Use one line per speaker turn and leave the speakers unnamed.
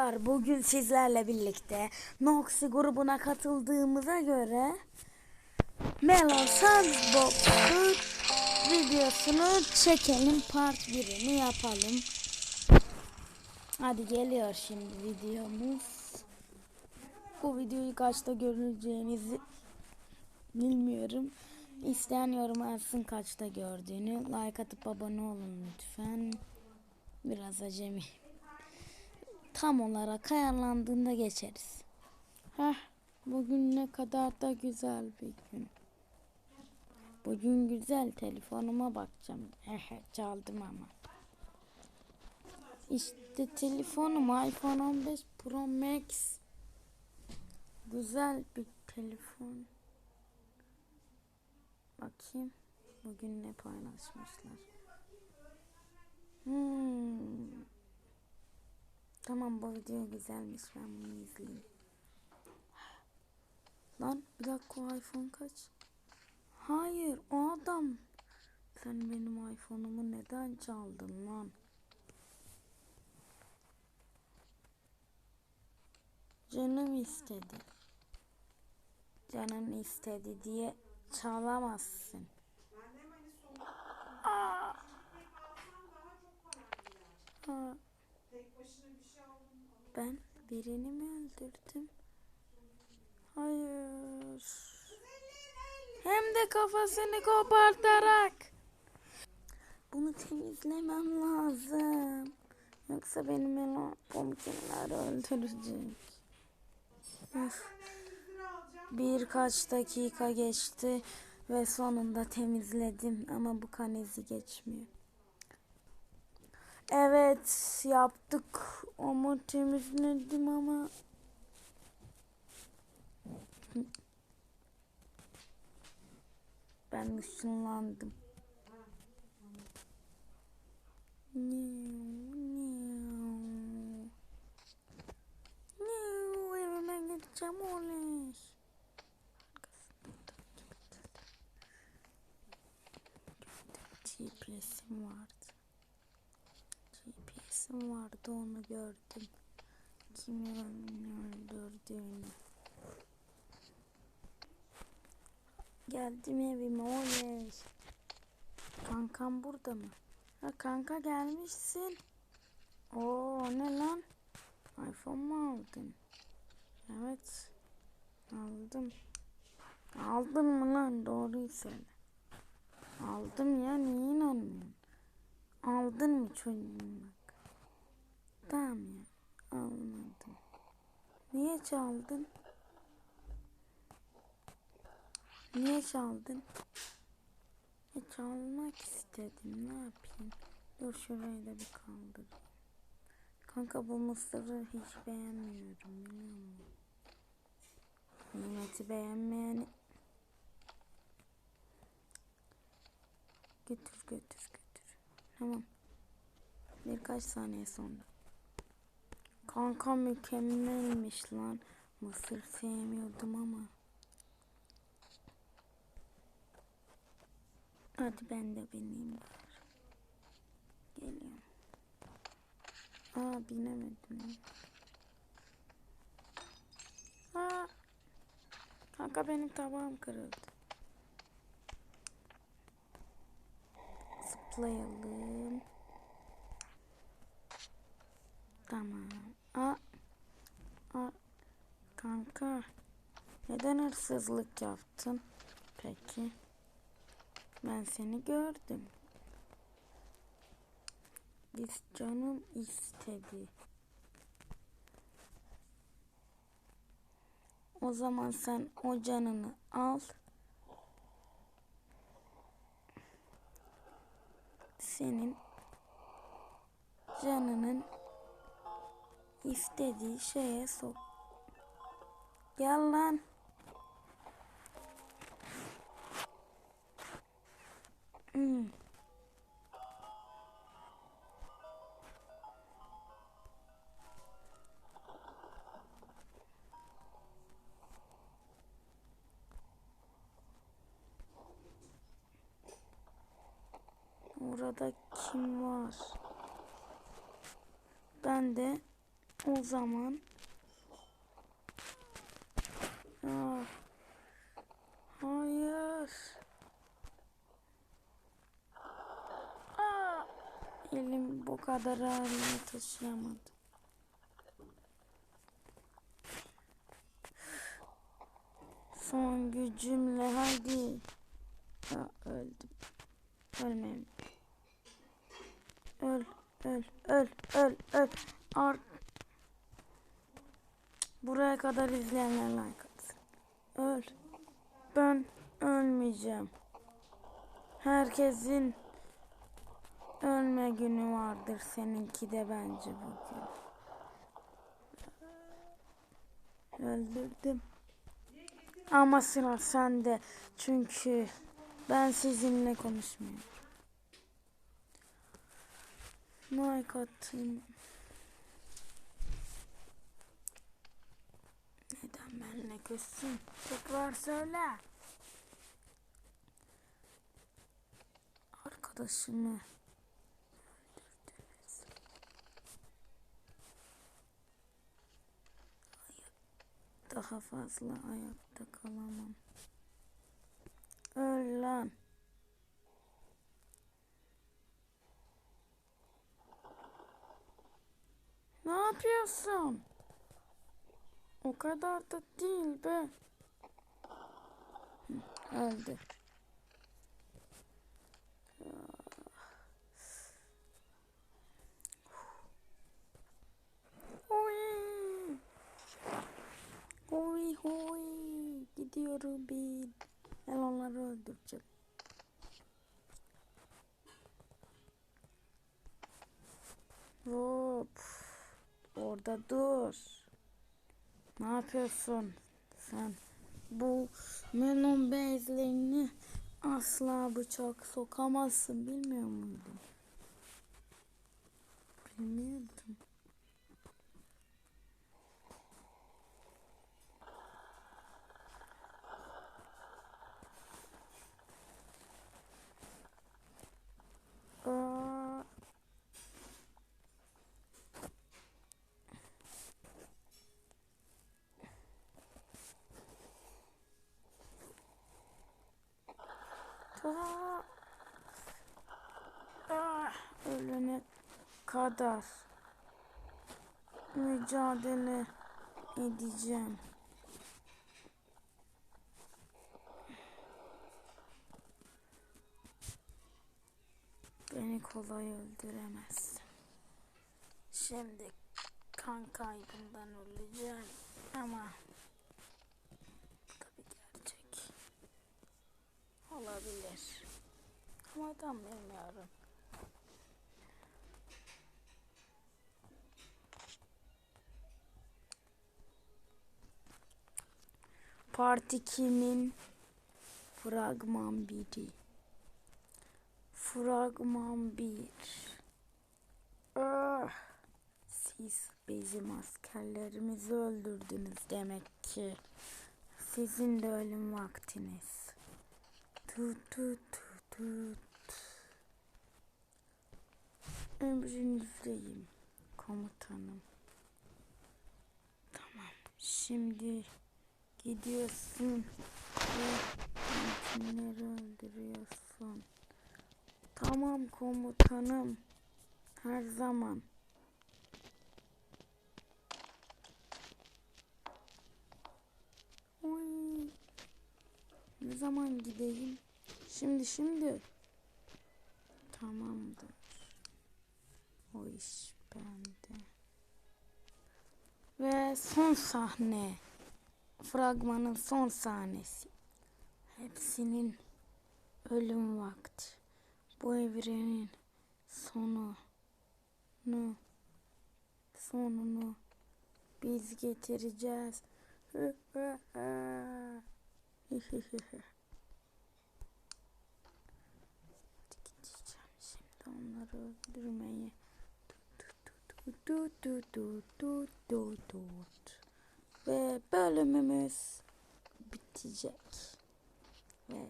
Bugün sizlerle birlikte Noxy grubuna katıldığımıza göre Melon Sandbox'u videosunu çekelim part 1'ini yapalım. Hadi geliyor şimdi videomuz. Bu videoyu kaçta göreceğinizi bilmiyorum. İsteyen yorum yazsın kaçta gördüğünü. Like atıp abone olun lütfen. Biraz acemi tam olarak ayarlandığında geçeriz. Heh, bugün ne kadar da güzel bir gün. Bugün güzel telefonuma bakacağım. Ehe, çaldım ama. İşte telefonum iPhone 15 Pro Max. Güzel bir telefon. Bakayım. Bugün ne paylaşmışlar. Tamam bu video güzelmiş ben bunu izleyeyim. Lan bir dakika iPhone kaç? Hayır o adam. Sen benim iPhone'umu neden çaldın lan? Canım istedi. Canın istedi diye çalamazsın. Aa. Aa. Ben birini mi öldürdüm? Hayır. Hem de kafasını kopartarak. Bunu temizlemem lazım. Yoksa benim elon pomkinler öldürecek. Birkaç dakika geçti ve sonunda temizledim ama bu kan izi geçmiyor. Evet yaptık ama temizledim ama ben ışınlandım. Evime gideceğim oley. GPS'im vardı. GPS'im vardı onu gördüm. Kimin öldürdüğünü. Geldim evime oley. Kankam burada mı? Ha kanka gelmişsin. Oo ne lan? iPhone mu aldın? Evet. Aldım. Aldın mı lan? Doğruyu söyle. Aldım ya niye inanmıyorsun? Aldın mı çocuğum bak. Tamam ya. Almadım. Niye çaldın? Niye çaldın? E, çalmak istedim. Ne yapayım? Dur şurayı da bir kaldırayım. Kanka bu mısırı hiç beğenmiyorum biliyor musun? Nimeti beğenmeyeni götür götür götür. Tamam. Birkaç saniye sonra. Kanka mükemmelmiş lan. Mısır sevmiyordum ama. Hadi ben de bineyim. Geliyorum. Aa binemedim. Aa. Kanka benim tabağım kırıldı. Zıplayalım. Tamam. Kanka. Neden hırsızlık yaptın? Peki. Ben seni gördüm. Biz canım istedi. O zaman sen o canını al. Senin canının istediği şeye sok. Gel lan. Hmm. Orada kim var? Ben de O zaman Ah. Hayır. Aa. Elim bu kadar ağırlığı taşıyamadı. Son gücümle hadi. Aa, öldüm. Ölmem. Öl, öl, öl, öl, öl. Ar Buraya kadar izleyenler like. Ben ölmeyeceğim. Herkesin ölme günü vardır. Seninki de bence bugün. Öldürdüm. Ama sıra sende. Çünkü ben sizinle konuşmuyorum. Like atın. Benimle küssün? Tekrar söyle. Arkadaşımı öldürdünüz. Daha fazla ayakta kalamam. Öl lan. Ne yapıyorsun? O kadar da değil be. Öldü. Oy. Oy oy. Gidiyorum ben. Ben onları öldüreceğim. Hop. Orada dur. Ne yapıyorsun sen? Bu melon bezlerini asla bıçak sokamazsın bilmiyor muydun? Bilmiyordum. Ah, ölene kadar mücadele edeceğim. Beni kolay öldüremezsin. Şimdi kan kaybından öleceğim ama bu da bir gerçek. Olabilir. Ama tam bilmiyorum. Parti kimin? Fragman biri. Fragman 1 ah, Siz bizim askerlerimizi öldürdünüz demek ki. Sizin de ölüm vaktiniz. Tut tut tut tut. Emrinizdeyim komutanım. Tamam. Şimdi gidiyorsun ve kimleri öldürüyorsun. Tamam komutanım. Her zaman. Ne zaman gideyim? Şimdi şimdi. Tamamdır. O iş bende. Ve son sahne. Fragmanın son sahnesi. Hepsinin ölüm vakti bu evrenin sonu nu sonunu biz getireceğiz. Gideceğim şimdi onları öldürmeye. Tut tut tut tut tut tut. Ve bölümümüz bitecek. Ve